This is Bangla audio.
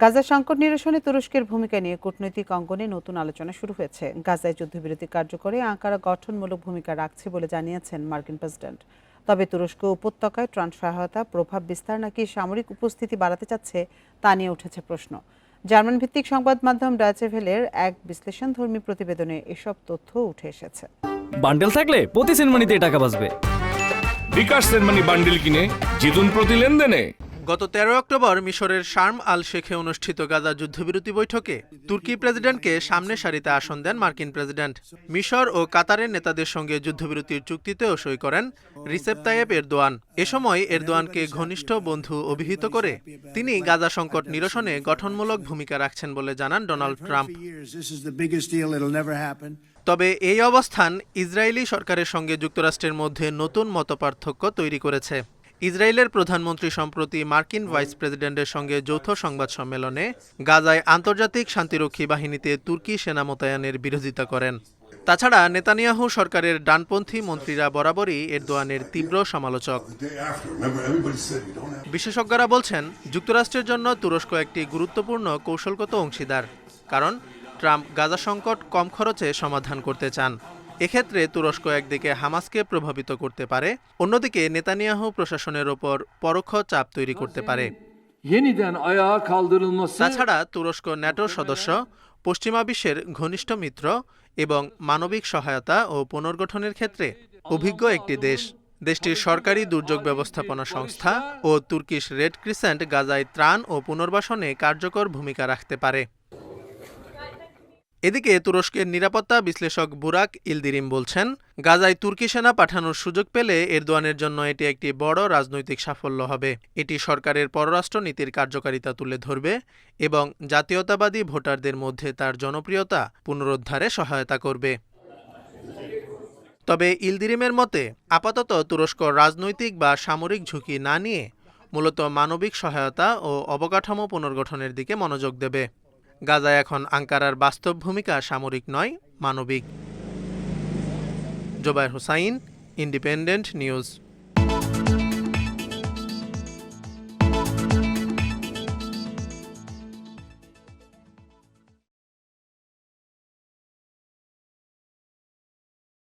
গাজা সংকট নিরসনে তুরস্কের ভূমিকা নিয়ে কূটনৈতিক অঙ্গনে নতুন আলোচনা শুরু হয়েছে। গাজায় যুদ্ধবিরতি কার্যকরে আঙ্কারা গঠনমূলক ভূমিকা রাখছে বলে জানিয়েছেন মার্কিন প্রেসিডেন্ট। তবে তুরস্ক উপত্যকায় ত্রাণ সহায়তা প্রভাব বিস্তার নাকি সামরিক উপস্থিতি বাড়াতে চাচ্ছে তা নিয়ে উঠেছে প্রশ্ন। জার্মান ভিত্তিক সংবাদ মাধ্যম ডাচে ভেলের এক বিশ্লেষণধর্মী প্রতিবেদনে এসব তথ্য উঠে এসেছে। বান্ডেল থাকলে প্রতি সিনেমানিতে টাকা বাঁচবে। বিকাশ সেনমানি বান্ডিল কিনে জিতুন প্রতি লেনদেনে। গত তেরো অক্টোবর মিশরের শার্ম আল শেখে অনুষ্ঠিত গাজা যুদ্ধবিরতি বৈঠকে তুর্কি প্রেসিডেন্টকে সামনে সারিতে আসন দেন মার্কিন প্রেসিডেন্ট। মিশর ও কাতারের নেতাদের সঙ্গে যুদ্ধবিরতির চুক্তিতেও সই করেন রিসেপ তাইয়েব এরদোয়ান। এ সময় এরদোয়ানকে ঘনিষ্ঠ বন্ধু অভিহিত করে তিনি গাজা সংকট নিরসনে গঠনমূলক ভূমিকা রাখছেন বলে জানান ডোনাল্ড ট্রাম্প. তবে এই অবস্থান ইসরায়েলি সরকারের সঙ্গে যুক্তরাষ্ট্রের মধ্যে নতুন মতপার্থক্য তৈরি করেছে। ইসরায়েলের প্রধানমন্ত্রী সম্প্রতি মার্কিন ভাইস প্রেসিডেন্টের সঙ্গে যৌথ সংবাদ সম্মেলনে গাজায় আন্তর্জাতিক শান্তিরক্ষী বাহিনীতে তুর্কি সেনা মোতায়েনের বিরোধিতা করেন তাছাড়া নেতানিয়াহু সরকারের ডানপন্থী মন্ত্রীরা বরাবরই এরদোয়ানের তীব্র সমালোচক. বিশেষজ্ঞরা বলছেন, যুক্তরাষ্ট্রের জন্য তুরস্ক একটি গুরুত্বপূর্ণ কৌশলগত অংশীদার, কারণ ট্রাম্প গাজা সংকট কম খরচে সমাধান করতে চান এক্ষেত্রে তুরস্ক একদিকে হামাসকে প্রভাবিত করতে পারে অন্যদিকে নেতানিয়াহু প্রশাসনের ওপর পরোক্ষ চাপ তৈরি করতে পারে। তাছাড়া তুরস্ক ন্যাটোর সদস্য পশ্চিমা বিশ্বের ঘনিষ্ঠ মিত্র এবং মানবিক সহায়তা ও পুনর্গঠনের ক্ষেত্রে অভিজ্ঞ একটি দেশ। দেশটির সরকারি দুর্যোগ ব্যবস্থাপনা সংস্থা ও তুর্কিশ রেড ক্রিসেন্ট গাজায় ত্রাণ ও পুনর্বাসনে কার্যকর ভূমিকা রাখতে পারে। এদিকে তুরস্কের নিরাপত্তা বিশ্লেষক বুরাক ইলদিরিম বলছেন, গাজায় তুর্কি সেনা পাঠানোর সুযোগ পেলে এরদোয়ানের জন্য এটি একটি বড় রাজনৈতিক সাফল্য হবে। এটি সরকারের পররাষ্ট্র নীতির কার্যকারিতা তুলে ধরবে এবং জাতীয়তাবাদী ভোটারদের মধ্যে তার জনপ্রিয়তা পুনরুদ্ধারে সহায়তা করবে। তবে ইলদিরিমের মতে, আপাতত তুরস্ক রাজনৈতিক বা সামরিক ঝুঁকি না নিয়ে মূলত মানবিক সহায়তা ও অবকাঠামো পুনর্গঠনের দিকে মনোযোগ দেবে। গাজায় এখন আঙ্কারার বাস্তব ভূমিকা সামরিক নয় মানবিক। Zobayer Hussain Independent News.